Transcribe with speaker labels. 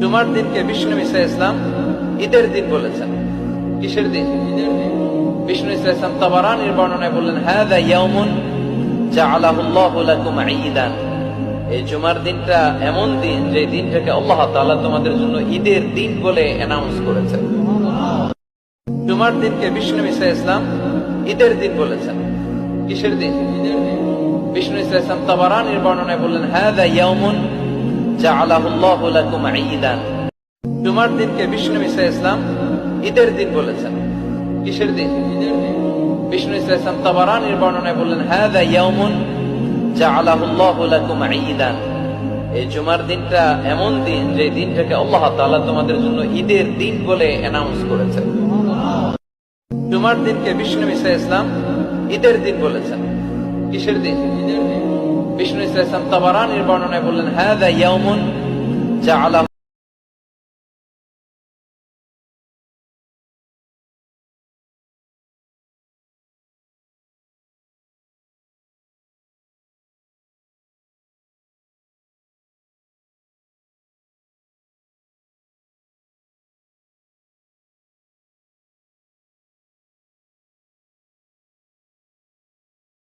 Speaker 1: জুমার দিনকে বিষ্ণু ইসা ইসলাম ঈদের দিন বলেছেন। কিসের দিন? বিষ্ণু ইসা ইসলাম তাবারানির বর্ণনায় বললেন হ্যাঁ লাকুম ঈদান। এই জুমার দিনটা এমন দিন যে দিনটাকে আল্লাহ তোমাদের জন্য ঈদের দিন বলে অ্যানাউন্স করেছেন। জুমার দিনকে বিষ্ণু ইসা ইসলাম ঈদের দিন বলেছেন। কিসের দিন? বিষ্ণু ইসা ইসলাম তাবারানির বর্ণনায় বললেন হ্যাঁ লাকুম ঈদান জুমার দিনকে বিষ্ণু ইসা ইসলাম ঈদের দিন বলেছেন। কিসের দিন? বিষ্ণু ইসা ইসলাম বর্ণনায় বললেন হ্যাঁ এই জুমার দিনটা এমন দিন, যে দিনটাকে আল্লাহ তোমাদের জন্য ঈদের দিন বলে অ্যানাউন্স করেছেন। জুমার দিনকে বিষ্ণু ইসা ইসলাম ঈদের দিন বলেছেন। কিসের দিন? বিষ্ণু ইসা ইসলাম তাবারানির বর্ণনায় বললেন হ্যাঁ ইয়াউমুন জাআলা